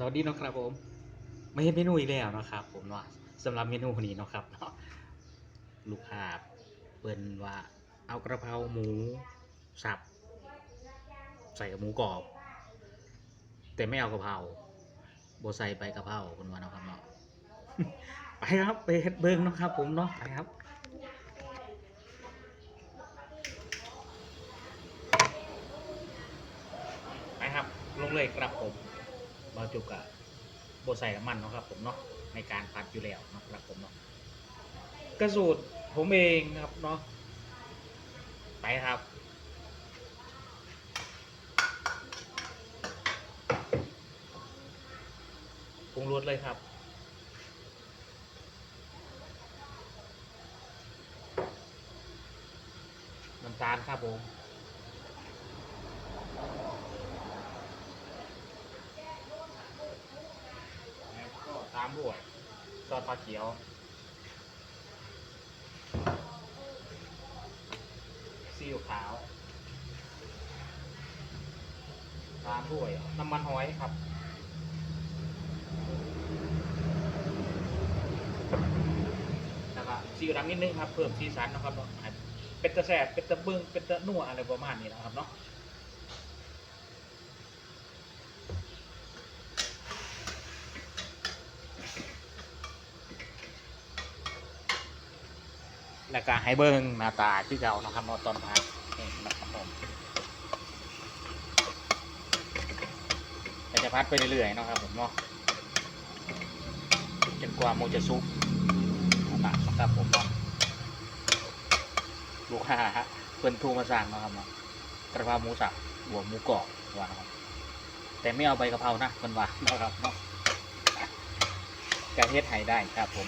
สวัสดีนะครับผมไม่เห็นเมนูอีกแล้วนะครับ ผมเนาะสำหรับเมนูนี้นะครับเนาะลูกค้าเปิ้นว่าเอากระเพราหมูสับ ใส่กับหมูกรอบ แต่ไม่เอากระเพราโบใส่ใบกระเพราคนว่านะครับเนาะไปครับไปเฮ็ดเบิ้งนะครับ ผมเนาะไปครับไปครับลงเลยครับผม บาจุกอะโบใส่น้ำมันเนาะครับผมเนาะในการผัดอยู่แล้วนะครับผมเนาะกระสูตรผมเองครับเนาะไปครับปรุงรสเลยครับน้ำตาลครับผม แล้วก็ตามด้วยซอสปลาเขียว ซีอิ๊วขาวตามด้วยน้ำมันหอยครับแล้วก็ซีอิ๊วดำนิดนึงครับ เพิ่มสีสันนะครับเนาะให้เป็นตะแสบเป็นตะเบิ้งเป็นตะนัวอะไรประมาณนี้นะครับเนาะ แล้วก็ให้เบิ้งหน้าตาที่เก่านะครับเนาะตอนพักนี่นะครับผมจะพัดไปเรื่อยๆเนาะครับผมเนาะจนกว่าหมูจะสุกนะครับผมเนาะลูกค้าฮะเพิ่นทูมาสั่งเนาะครับเนาะกระเพราหมูสับหัวหมูกรอบว่านะครับแต่ไม่เอาใบกะเพรานะเพิ่นว่านะครับเนาะกระเฮ็ดให้ได้ครับผม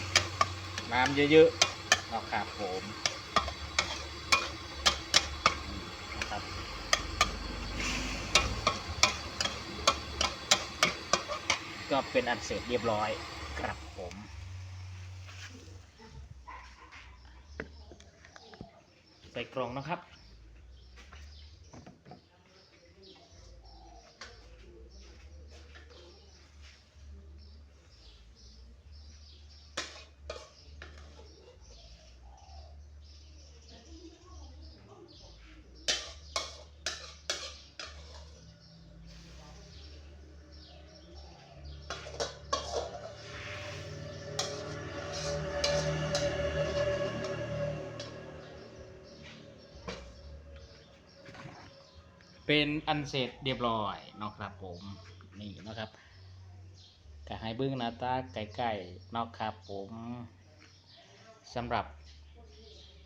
น้ำเยอะๆ เนาะครับผมนะครับก็เป็นอันเสร็จเรียบร้อยครับผมใส่กล่องนะครับ เป็นอันเสร็จเรียบร้อยเนาะครับผมนี่นะครับก็ให้เบื้องหน้าตาใกล้ๆเนาะครับผมสำหรับ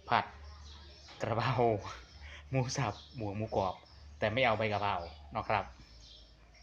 ผัดกระเพราหมูสับหมูหมูกรอบ แต่ไม่เอาใบกระเพราเนาะครับ